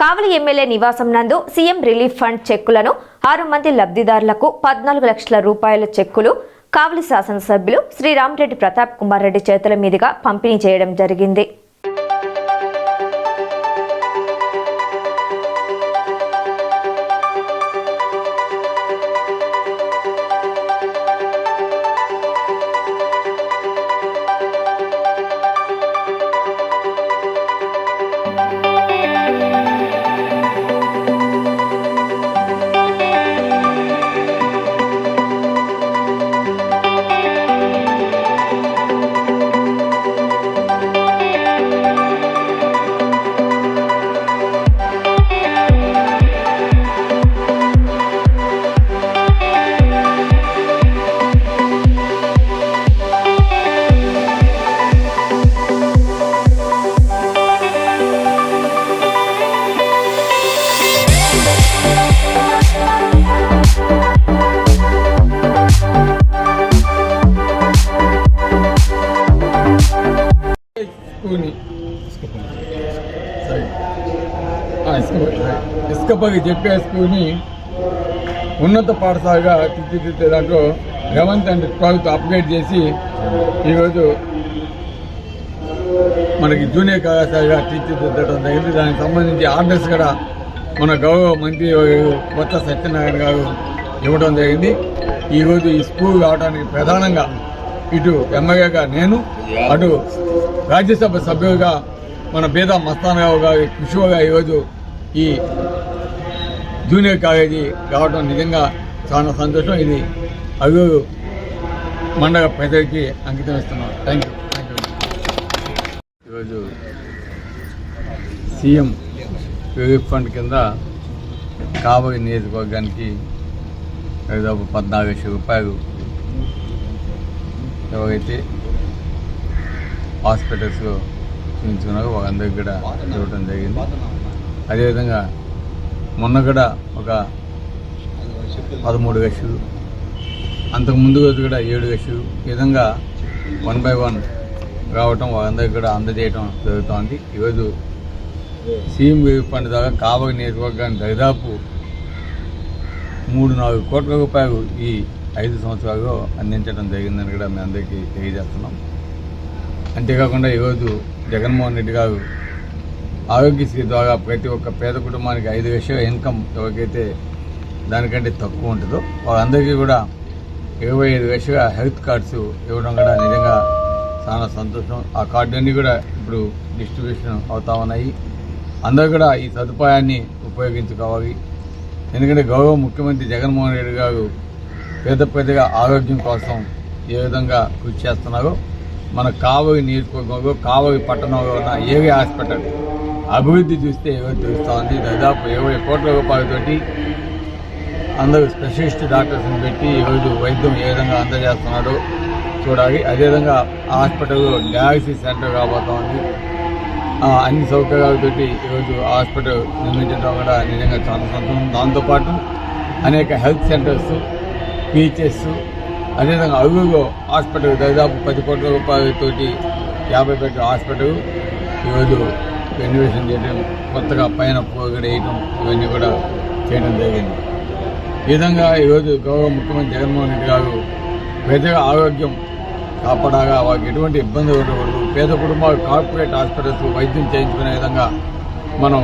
కావలి MLA నివాసం నందు CM relief fund చెక్కులను ఆరు మంది లబ్ధిదారులకు పద్నాలుగు లక్షల రూపాయల చెక్కులు కావలి శాసనసభ్యులు శ్రీ రెడ్డి ప్రతాప్ కుమార్ రెడ్డి చేతుల మీదుగా పంపిణీ చేయడం జరిగింది. ఇసుకపల్లి చెప్పే స్కూల్ని ఉన్నత పాఠశాలగా తీర్చిదిద్దే దాంట్లో లెవెన్త్ అండ్ ట్వెల్త్ అప్గ్రేడ్ చేసి ఈరోజు మనకి జూనియర్ కళాశాలగా తీర్చిదిద్దడం జరిగింది. దానికి సంబంధించి ఆర్డర్స్ కూడా మన గౌరవ మంత్రి కొత్త సత్యనారాయణ గారు ఇవ్వడం జరిగింది. ఈరోజు ఈ స్కూల్ రావడానికి ప్రధానంగా ఇటు ఎమ్మెల్యేగా నేను అటు రాజ్యసభ సభ్యులుగా మన బేద మస్తానరావు గారి కృషిగా ఈరోజు ఈ జూనియర్ కాలేజీ రావడం నిజంగా చాలా సంతోషం. ఇది అల్లూరు మండల ప్రజలకి అంకితం ఇస్తున్నాం. థ్యాంక్ యూ థ్యాంక్ యూ ఈరోజు సీఎం రిలీఫ్ ఫండ్ కింద కావలి నియోజకవర్గానికి దాదాపు పద్నాలుగు లక్షల రూపాయలు ఎవరైతే హాస్పిటల్స్లో చూపించుకున్నారో వాళ్ళందరికీ కూడా చూడటం జరిగింది. అదేవిధంగా మొన్న కూడా ఒక పదమూడు లక్షలు అంతకు ముందు రోజు కూడా ఏడు లక్షలు ఈ విధంగా వన్ బై వన్ రావటం వాళ్ళందరికీ కూడా అందజేయటం జరుగుతోంది. ఈరోజు సీఎం రిలీఫ్ ఫండ్ దాకా కావలి నియోజకవర్గానికి దాదాపు మూడు నాలుగు కోట్ల రూపాయలు ఈ ఐదు సంవత్సరాల్లో అందించడం జరిగిందని కూడా మేము అందరికీ తెలియజేస్తున్నాం. అంతేకాకుండా ఈరోజు జగన్మోహన్ రెడ్డి గారు ఆరోగ్యశ్రీ ద్వారా ప్రతి ఒక్క పేద కుటుంబానికి ఐదు లక్షల ఇన్కమ్ ఎవరికైతే దానికంటే తక్కువ ఉంటుందో వాళ్ళందరికీ కూడా ఇరవై ఐదు లక్షల హెల్త్ కార్డ్స్ ఇవ్వడం కూడా నిజంగా చాలా సంతోషం. ఆ కార్డులన్నీ కూడా ఇప్పుడు డిస్ట్రిబ్యూషన్ అవుతా ఉన్నాయి. అందరూ కూడా ఈ సదుపాయాన్ని ఉపయోగించుకోవాలి. ఎందుకంటే గౌరవ ముఖ్యమంత్రి జగన్మోహన్ రెడ్డి గారు పేద పెద్దగా ఆరోగ్యం కోసం ఏ విధంగా కృషి చేస్తున్నారో మన కావలి నియోజకవర్గంలో కావలి పట్టణంలో ఉన్న ఏవి హాస్పిటల్ అభివృద్ధి చూస్తే ఏవో దాదాపు ఇరవై కోట్ల రూపాయలతోటి అందరూ స్పెషలిస్ట్ డాక్టర్స్ని పెట్టి ఈరోజు వైద్యం ఏ విధంగా అందజేస్తున్నారో చూడాలి. అదేవిధంగా ఆ హాస్పిటల్లో డయాలసిస్ సెంటర్ కాబోతోంది. అన్ని సౌకర్యాలతోటి ఈరోజు హాస్పిటల్ నిర్మించడం కూడా నిజంగా చాలా సంతోషం. దాంతోపాటు అనేక హెల్త్ సెంటర్స్ పీచెస్ అదేవిధంగా అరుగులో హాస్పిటల్ దాదాపు పది కోట్ల రూపాయలతోటి యాభై బెడ్ హాస్పిటల్ ఈరోజు రెన్యువేషన్ చేయడం కొత్తగా పైన పోగడేయటం ఇవన్నీ కూడా చేయడం జరిగింది. ఈ విధంగా ఈరోజు గౌరవ ముఖ్యమంత్రి జగన్మోహన్ రెడ్డి గారు ప్రజల ఆరోగ్యం కాపాడగా వారికి ఎటువంటి ఇబ్బంది ఉండకూడదు. పేద కుటుంబాలు కార్పొరేట్ హాస్పిటల్స్ వైద్యం చేయించుకునే విధంగా మనం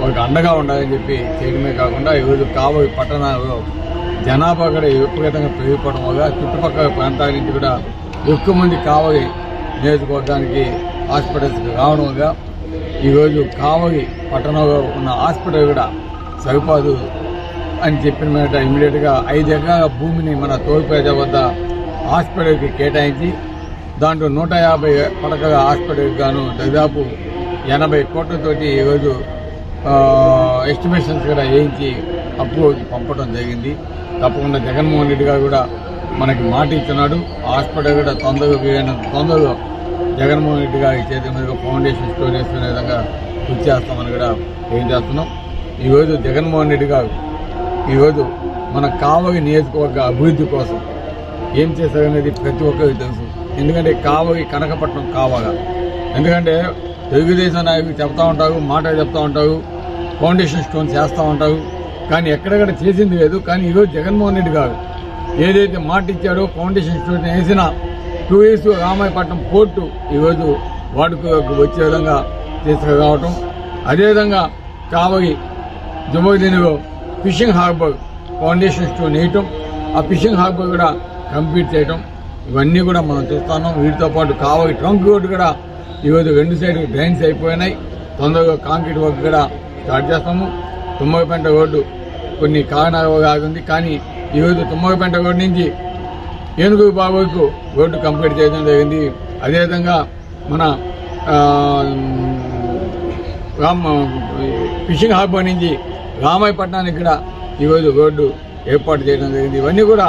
వారికి అండగా ఉండాలని చెప్పి చేయడమే కాకుండా ఈరోజు కాబోయే పట్టణాల్లో జనాభా కూడా విపరీతంగా పెరిగిపోవడం వల్ల చుట్టుపక్కల ప్రాంతాల నుంచి కూడా ఎక్కువ మంది కావలి నియోజకవర్గానికి హాస్పిటల్స్కి రావడం వల్ల ఈరోజు కావలి పట్టణంలో ఉన్న హాస్పిటల్ కూడా సరిపోదు అని చెప్పిన మీద ఇమీడియట్గా ఐదు ఎకరాల భూమిని మన తోలుపేట వద్ద హాస్పిటల్కి కేటాయించి దాంట్లో నూట యాభై పడకల హాస్పిటల్కి గాను దాదాపు ఎనభై కోట్లతోటి ఈరోజు ఎస్టిమేషన్స్ కూడా వేయించి అప్పులోకి పంపడం జరిగింది. తప్పకుండా జగన్మోహన్ రెడ్డి గారు కూడా మనకి మాట ఇస్తున్నాడు హాస్పిటల్ కూడా తొందరగా వీలైనంత తొందరగా జగన్మోహన్ రెడ్డి గారి చేతి మీదుగా ఫౌండేషన్ స్టోర్ వేసుకునే విధంగా కృషి చేస్తామని కూడా ఏం చేస్తున్నాం. ఈరోజు జగన్మోహన్ రెడ్డి గారు ఈరోజు మన కావలి నియోజకవర్గ అభివృద్ధి కోసం ఏం చేశారనేది ప్రతి ఒక్కరికి తెలుసు. ఎందుకంటే కావలి కనకపట్నం కావగా. ఎందుకంటే తెలుగుదేశం నాయకులు చెప్తా ఉంటారు మాట చెప్తా ఉంటారు ఫౌండేషన్ స్టోన్ చేస్తూ ఉంటారు. కానీ ఎక్కడెక్కడ చేసింది లేదు. కానీ ఈరోజు జగన్మోహన్ రెడ్డి గారు ఏదైతే మాట ఇచ్చాడో ఫౌండేషన్ స్టోన్ వేసినా టూ రామాయపట్నం పోర్టు ఈరోజు వాడుకకు వచ్చే విధంగా తీసుకురావటం. అదేవిధంగా కావలి జమ్మదినిలో ఫిషింగ్ హార్బర్ ఫౌండేషన్ స్టోన్ వేయటం. ఆ ఫిషింగ్ హార్బర్ కూడా కంప్లీట్ చేయటం. ఇవన్నీ కూడా మనం చూస్తున్నాం. వీటితో పాటు కావలి ట్రంక్ రోడ్డు కూడా ఈరోజు రెండు సైడ్లు డ్రైన్స్ అయిపోయినాయి. తొందరగా కాంక్రీట్ వర్క్ కూడా స్టార్ట్ చేస్తాము. తుమ్మగపెంట రోడ్డు కొన్ని కారణాలు ఆగింది. కానీ ఈరోజు తుమ్మగపెంట రోడ్డు నుంచి ఏనుగు బాబుకు రోడ్డు కంప్లీట్ చేయడం జరిగింది. అదేవిధంగా మన రామ్ ఫిషింగ్ హార్బర్ నుంచి రామాయపట్నానికి కూడా ఈరోజు రోడ్డు ఏర్పాటు చేయడం జరిగింది. ఇవన్నీ కూడా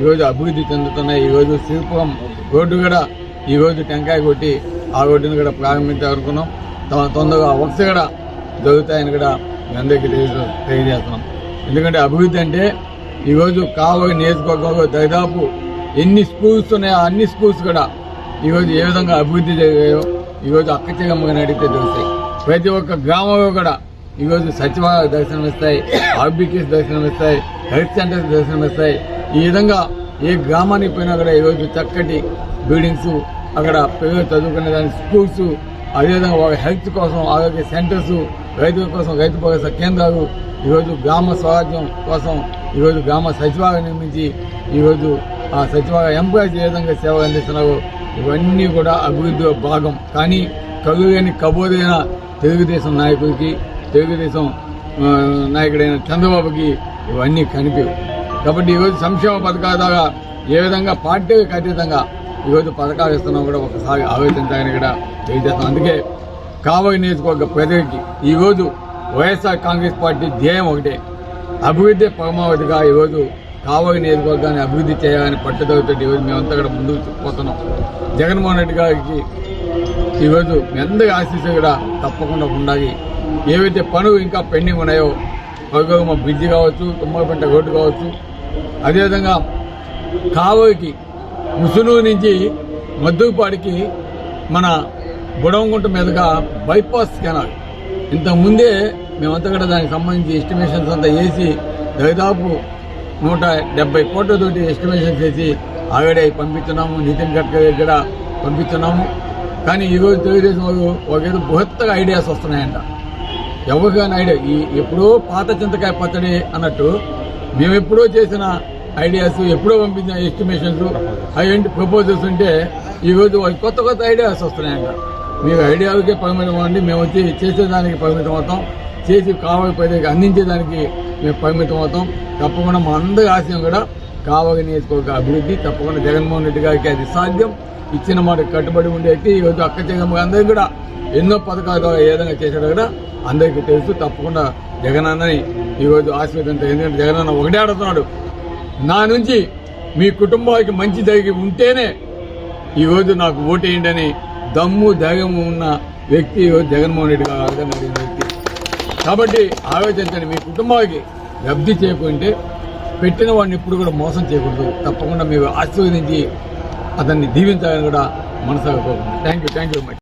ఈరోజు అభివృద్ధి చెందుతున్నాయి. ఈరోజు శ్రీపురం రోడ్డు కూడా ఈరోజు టెంకాయ కొట్టి ఆ రోడ్డును కూడా ప్రారంభించాలనుకున్నాం. తొందరగా వర్క్స్ కూడా జరుగుతాయని కూడా మీ అందరికీ తెలియజేస్తున్నాం. ఎందుకంటే అభివృద్ధి అంటే ఈరోజు కావలి నియోజకవర్గంలో దాదాపు ఎన్ని స్కూల్స్ ఉన్నాయో అన్ని స్కూల్స్ కూడా ఈరోజు ఏ విధంగా అభివృద్ధి జరిగాయో ఈరోజు అక్క చెగమ్మగా అడిగితే తెలుస్తాయి ప్రతి ఒక్క గ్రామంలో కూడా ఈరోజు సచివాలయ దర్శనం ఇస్తాయి ఆర్బీకేస్ దర్శనం ఇస్తాయి హెల్త్ సెంటర్స్ దర్శనం ఇస్తాయి. ఈ విధంగా ఏ గ్రామానికి పోయినా కూడా ఈరోజు చక్కటి బిల్డింగ్స్ అక్కడ పిల్లలు చదువుకునే దాని స్కూల్స్ అదేవిధంగా వాళ్ళ హెల్త్ కోసం ఆరోగ్య సెంటర్స్ రైతుల కోసం రైతు భరోసా కేంద్రాలు ఈరోజు గ్రామ స్వరాజ్యం కోసం ఈరోజు గ్రామ సచివాలయం నిర్మించి ఈరోజు ఆ సచివాలయ ఎంప్లాయీస్ ఏ విధంగా సేవలు అందిస్తున్నారో ఇవన్నీ కూడా అభివృద్ధిలో భాగం. కానీ కలుగని కబోదైన తెలుగుదేశం నాయకుడికి తెలుగుదేశం నాయకుడైన చంద్రబాబుకి ఇవన్నీ కనిపించవు. కాబట్టి ఈరోజు సంక్షేమ పథకాల ద్వారా ఏ విధంగా పార్టీకి అతీతంగా ఈరోజు పథకాలు ఇస్తున్నాం కూడా ఒకసారి ఆలోచించాలని కూడా తెలియజేస్తాం అందుకే కావలి నియోజకవర్గ ప్రజలకి ఈరోజు వైఎస్ఆర్ కాంగ్రెస్ పార్టీ ధ్యేయం ఒకటే. అభివృద్ధి పరమావధిగా ఈరోజు కావలి నియోజకవర్గాన్ని అభివృద్ధి చేయాలని పట్టుదలతో ఈరోజు మేమంతా కూడా ముందుకు పోతున్నాం. జగన్మోహన్ రెడ్డి గారికి ఈరోజు మీ అందరి ఆశీస్సు కూడా తప్పకుండా ఉండాలి. ఏవైతే పనులు ఇంకా పెండింగ్ ఉన్నాయో పగమ బ్రిడ్జి కావచ్చు తుమ్మలపెంట రోడ్డు కావచ్చు అదేవిధంగా కావలికి ముసునూరు నుంచి మద్దుపాడికి మన బుడవంగుంట మీదుగా బైపాస్ కెనాల్ ఇంతకుముందే మేమంతా కూడా దానికి సంబంధించి ఎస్టిమేషన్స్ అంతా వేసి దాదాపు నూట డెబ్బై కోట్లతోటి ఎస్టిమేషన్ చేసి ఆవిడే పంపిస్తున్నాము నితిన్ గడ్కరీ కూడా పంపిస్తున్నాము. కానీ ఈరోజు తెలుగుదేశం వాళ్ళు ఒక బృహత్తగా ఐడియాస్ వస్తున్నాయంట. ఎవరికైనా ఐడియా ఈ ఎప్పుడో పాత చింతకాయ పచ్చడి అన్నట్టు మేము ఎప్పుడో చేసిన ఐడియాస్ ఎప్పుడో పంపించిన ఎస్టిమేషన్స్ అవేంటి ప్రపోజల్స్ ఉంటే ఈరోజు కొత్త కొత్త ఐడియాస్ వస్తున్నాయంట. మీరు ఐడియాలకే పరిమితం అవ్వండి. మేము వచ్చి చేసేదానికి పరిమితం అవుతాం. చేసి కావాలి ప్రజలకు అందించేదానికి మేము పరిమితం అవుతాం. తప్పకుండా మా అందరి ఆశయం కూడా కావాలి నియోజకవర్గ అభివృద్ధి తప్పకుండా జగన్మోహన్ రెడ్డి గారికి అది సాధ్యం. ఇచ్చిన మాట కట్టుబడి ఉండేది ఈరోజు అక్క చెగమ్మ అందరికీ కూడా ఎన్నో పథకాలు ఏ విధంగా చేశాడో కూడా అందరికీ తెలుసు. తప్పకుండా జగనన్నని ఈరోజు ఆశీర్వదించారు ఎందుకంటే జగనన్న ఒకటే ఆడుతున్నాడు. నా నుంచి మీ కుటుంబానికి మంచి జరిగి ఉంటేనే ఈరోజు నాకు ఓటేయండి అని దమ్ము ధైర్యం ఉన్న వ్యక్తి ఈరోజు జగన్మోహన్ రెడ్డి గారు అడగని వ్యక్తి. కాబట్టి ఆలోచించండి మీ కుటుంబానికి లబ్ధి చేయకుంటే పెట్టిన వాడిని ఇప్పుడు కూడా మోసం చేయకూడదు. తప్పకుండా మీరు ఆశీర్వదించి అతన్ని దీవించాలని కూడా మనసుగా thank you thank you much